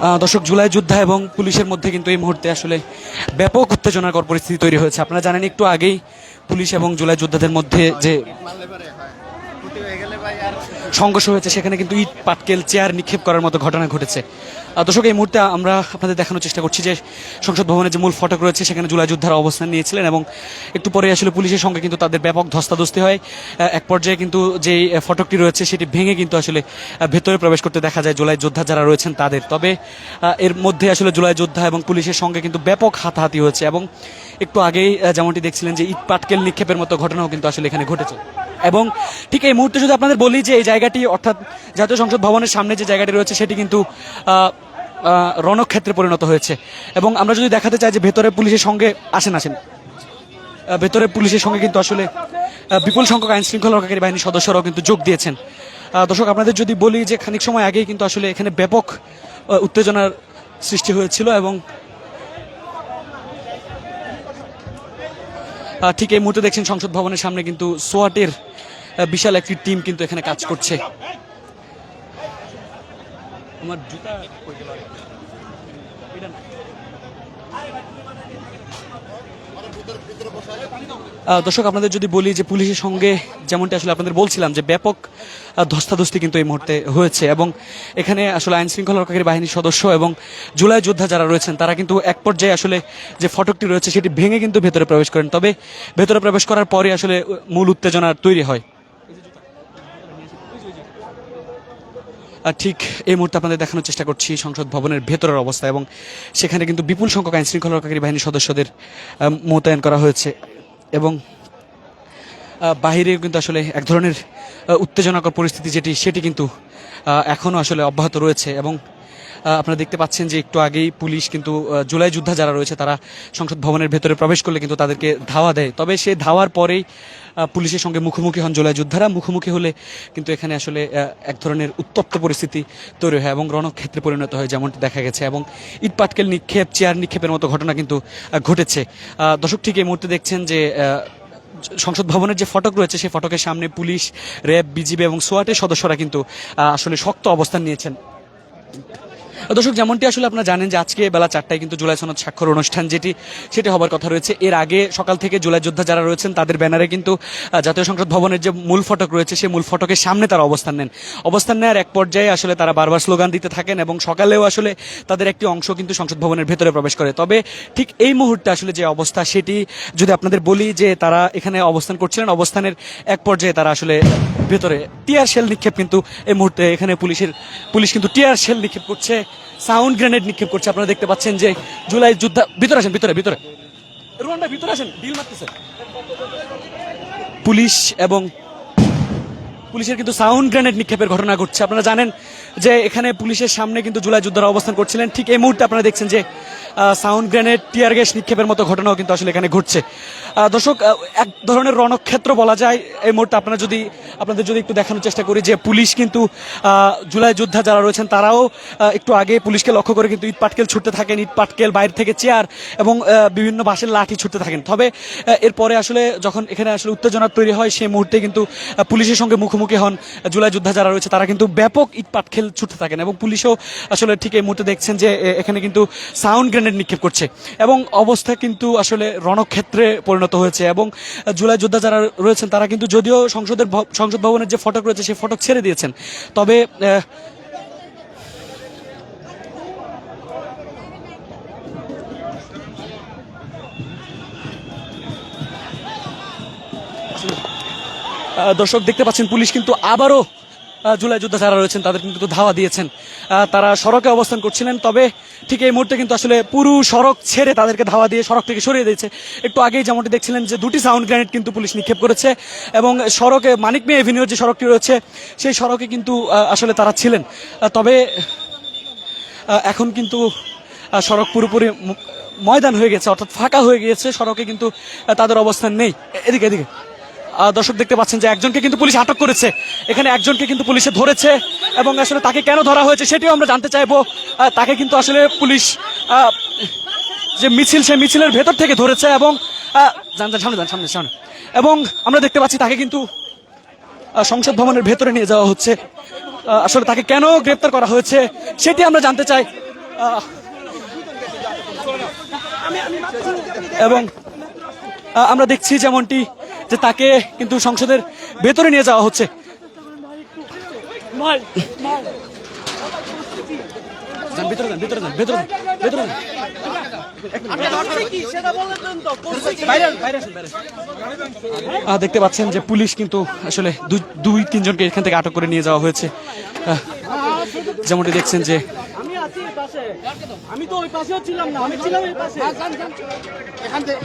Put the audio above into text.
আহ, দর্শক জুলাই যোদ্ধা এবং পুলিশের মধ্যে কিন্তু এই মুহূর্তে আসলে ব্যাপক উত্তেজনাকর পরিস্থিতি তৈরি হয়েছে। আপনারা জানেন একটু আগেই পুলিশ এবং জুলাই যোদ্ধাদের মধ্যে যে সংঘর্ষ হয়েছে, সেখানে কিন্তু ইট, পাটকেল, চেয়ার নিক্ষেপ করার মতো ঘটনা ঘটেছে। দর্শক, এই মুহূর্তে আমরা আপনাদের দেখানোর চেষ্টা করছি যে সংসদ ভবনের যে মূল ফটক রয়েছে, সেখানে জুলাই যোদ্ধারা অবস্থান নিয়েছিলেন এবং একটু পরে আসলে পুলিশের সঙ্গে কিন্তু তাদের ব্যাপক ধস্তাধস্তি হয়। এক পর্যায়ে কিন্তু যে ফটকটি রয়েছে, সেটি ভেঙে কিন্তু আসলে ভেতরে প্রবেশ করতে দেখা যায় জুলাই যোদ্ধা যারা রয়েছেন তাদের। তবে এর মধ্যে আসলে জুলাই যোদ্ধা এবং পুলিশের সঙ্গে কিন্তু ব্যাপক হাতাহাতি হয়েছে এবং একটু আগেই যেমনটি দেখছিলেন যে ইট, পাটকেল নিক্ষেপের মতো ঘটনাও কিন্তু আসলে এখানে ঘটেছে। এবং ঠিক এই মুহূর্তে যদি আপনাদের বলি যে এই জায়গাটি, অর্থাৎ জাতীয় সংসদ ভবনের সামনে যে জায়গাটি রয়েছে, সেটি কিন্তু রণক্ষেত্রে পরিণত হয়েছে। এবং আমরা যদি দেখাতে চাই যে ভেতরে পুলিশের সঙ্গে, আসেন আসেন। ভেতরে পুলিশের সঙ্গে কিন্তু আসলে বিপুল সংখ্যক আইন শৃঙ্খলা রক্ষাকারী বাহিনীর সদস্যরাও কিন্তু যোগ দিয়েছেন। দর্শক, আপনাদের যদি বলি যে খানিক সময় আগেই কিন্তু আসলে এখানে ব্যাপক উত্তেজনার সৃষ্টি হয়েছিল এবং ঠিক এই মুহূর্তে দেখছেন সংসদ ভবনের সামনে কিন্তু সোয়াটের বিশাল একটি টিম কিন্তু এখানে কাজ করছে। আমার জুতা দর্শক আপনাদের যদি বলি যে পুলিশের সঙ্গে যেমনটি আসলে আপনাদের বলছিলাম যে ব্যাপক ধস্তাধস্তি কিন্তু এই মুহূর্তে হয়েছে এবং এখানে আসলে আইন শৃঙ্খলা রক্ষাকারী বাহিনীর সদস্য এবং জুলাই যোদ্ধা যারা রয়েছেন তারা কিন্তু এক পর্যায়ে আসলে যে ফটকটি রয়েছে সেটি ভেঙে কিন্তু ভেতরে প্রবেশ করেন। তবে ভেতরে প্রবেশ করার পরে আসলে মূল উত্তেজনা তৈরি হয়। ঠিক এই মুহূর্তে আপনাদের দেখানোর চেষ্টা করছি সংসদ ভবনের ভেতরের অবস্থা এবং সেখানে কিন্তু বিপুল সংখ্যক আইন শৃঙ্খলা রক্ষাকারী বাহিনীর সদস্যদের মোতায়েন করা হয়েছে এবং বাহিরেও বাহিরে কিন্তু আসলে এক ধরনের উত্তেজনাকর পরিস্থিতি যেটি, সেটি কিন্তু এখনও আসলে অব্যাহত রয়েছে এবং আপনারা দেখতে পাচ্ছেন যে একটু আগেই পুলিশ কিন্তু জুলাই যোদ্ধা যারা রয়েছে, তারা সংসদ ভবনের ভেতরে প্রবেশ করলে কিন্তু তাদেরকে ধাওয়া দেয়। তবে সেই ধাওয়ার পরেই পুলিশের সঙ্গে মুখোমুখি হন জুলাই যোদ্ধারা। মুখোমুখি হলে কিন্তু এখানে আসলে এক ধরনের উত্তপ্ত পরিস্থিতি তৈরি হয় এবং রণক্ষেত্রে পরিণত হয় যেমনটি দেখা গেছে এবং ইট পাটকেল নিক্ষেপ, চেয়ার নিক্ষেপের মতো ঘটনা কিন্তু ঘটেছে। দর্শক ঠিক এই মুহূর্তে দেখছেন যে সংসদ ভবনের যে ফটক রয়েছে, সেই ফটকের সামনে পুলিশ, র্যাব, বিজিবি এবং সোয়াটের সদস্যরা কিন্তু আসলে শক্ত অবস্থান নিয়েছেন। দর্শক, যেমনটি আসলে আপনারা জানেন যে আজকে বেলা চারটায় কিন্তু জুলাই সনদ স্বাক্ষর অনুষ্ঠান যেটি, সেটি হবার কথা রয়েছে। এর আগে সকাল থেকে জুলাই যোদ্ধা যারা রয়েছেন, তাদের ব্যানারে কিন্তু জাতীয় সংসদ ভবনের যে মূল ফটক রয়েছে, সেই মূল ফটকের সামনে তারা অবস্থান নেন। অবস্থান নেওয়ার এক পর্যায়ে আসলে তারা বারবার স্লোগান দিতে থাকেন এবং সকালেও আসলে তাদের একটি অংশ কিন্তু সংসদ ভবনের ভেতরে প্রবেশ করে। তবে ঠিক এই মুহূর্তে আসলে যে অবস্থা, সেটি যদি আপনাদের বলি যে তারা এখানে অবস্থান করছিলেন, অবস্থানের এক পর্যায়ে তারা আসলে ভেতরে টিয়ার শেল নিক্ষেপ কিন্তু এই মুহূর্তে এখানে পুলিশের, পুলিশ কিন্তু টিয়ার শেল নিক্ষেপ করছে, সাউন্ড গ্রেনেড নিক্ষেপ করছে। আপনারা দেখতে পাচ্ছেন যে জুলাই যুদ্ধ, ভিতরে আসেন, ভিতরে ভিতরে। রুয়ান ভাই, ভিতরে ডিল মারতেছে। পুলিশ এবং পুলিশের কিন্তু সাউন্ড গ্রেনেড নিক্ষেপের ঘটনা ঘটছে। আপনারা জানেন যে এখানে পুলিশের সামনে কিন্তু জুলাই যোদ্ধারা অবস্থান করছিলেন। ঠিক এই মুহূর্তে আপনারা দেখছেন যে সাউন্ড গ্রেনেড, টিয়ার গ্যাস নিক্ষেপের মতো ঘটনাও কিন্তু আসলে এখানে ঘটছে। দর্শক এক ধরনের রণক্ষেত্র বলা যায়। এই মুহূর্তে আপনারা যদি, আপনাদের যদি একটু দেখানোর চেষ্টা করি যে পুলিশ কিন্তু জুলাই যোদ্ধা যারা রয়েছেন, তারাও একটু আগে পুলিশকে লক্ষ্য করে কিন্তু ইট পাটকেল ছুটতে থাকেন, ইট পাটকেল বাইরে থেকে চেয়ার এবং বিভিন্ন বাসের লাঠি ছুটতে থাকেন। তবে এরপরে আসলে যখন এখানে আসলে উত্তেজনা তৈরি হয়, সেই মুহূর্তে কিন্তু পুলিশের সঙ্গে মুখোমুখি হন জুলাই যোদ্ধা যারা রয়েছে, তারা কিন্তু ব্যাপক ইট পাটকেল ছুটতে থাকেন এবং পুলিশও আসলে ঠিক এই মুহূর্তে দেখছেন যে এখানে কিন্তু সাউন্ড গ্রেনেড নিক্ষেপ করছে। এবং অবস্থা কিন্তু আসলে রণক্ষেত্রে পরিণত হয়েছে এবং জুলাই যোদ্ধা যারা রয়েছেন, তারা কিন্তু যদিও সংসদের সংসদ ভবনের যে ফটক রয়েছে, সেই ফটক ছেড়ে দিয়েছেন। তবে দর্শক, দেখতে পাচ্ছেন পুলিশ কিন্তু আবারও জুলাই যোদ্ধা যারা রয়েছেন, তাদের কিন্তু ধাওয়া দিয়েছেন। তারা সড়কে অবস্থান করছিলেন, তবে ঠিক এই মুহূর্তে কিন্তু আসলে পুরো সড়ক ছেড়ে তাদেরকে ধাওয়া দিয়ে সড়ক থেকে সরিয়ে দিয়েছে। একটু আগেই যেমনটি দেখছিলেন যে দুটি সাউন্ড গ্রেনেড কিন্তু পুলিশ নিক্ষেপ করেছে এবং সড়কে মানিক মে এভিনিউর যে সড়কটি রয়েছে, সেই সড়কে কিন্তু আসলে তারা ছিলেন। তবে এখন কিন্তু সড়ক পুরোপুরি ময়দান হয়ে গেছে, অর্থাৎ ফাঁকা হয়ে গিয়েছে, সড়কে কিন্তু তাদের অবস্থান নেই। এদিকে এদিকে। দর্শক দেখতে পাচ্ছেন যে একজনকে কিন্তু পুলিশ আটক করেছে। এখানে একজনকে কিন্তু পুলিশে ধরেছে এবং আসলে তাকে কেন ধরা হয়েছে সেটিও আমরা জানতে চাইব। তাকে কিন্তু আসলে পুলিশ যে মিছিল, সেই মিছিলের ভেতর থেকে ধরেছে এবং যান যান, সামনে যান, সামনে সামনে। এবং আমরা দেখতে পাচ্ছি তাকে কিন্তু সংসদ ভবনের ভেতরে নিয়ে যাওয়া হচ্ছে। আসলে তাকে কেন গ্রেপ্তার করা হয়েছে সেটি আমরা জানতে চাই। এবং আমরা দেখছি যেমনটি যে তাকে কিন্তু সংসদের ভেতরে নিয়ে যাওয়া হচ্ছে। যান ভিতরে যান ভিতরে যান ভেতরে যান ভেতরে যান। দেখতে পাচ্ছেন যে পুলিশ কিন্তু আসলে দুই- দুই তিনজনকে এখান থেকে আটক করে নিয়ে যাওয়া হয়েছে। যেমনটি দেখছেন যে আছি এই পাশে। আমি তো ওই পাশেও ছিলাম না আমি ছিলাম এই পাশে। এখান থেকে।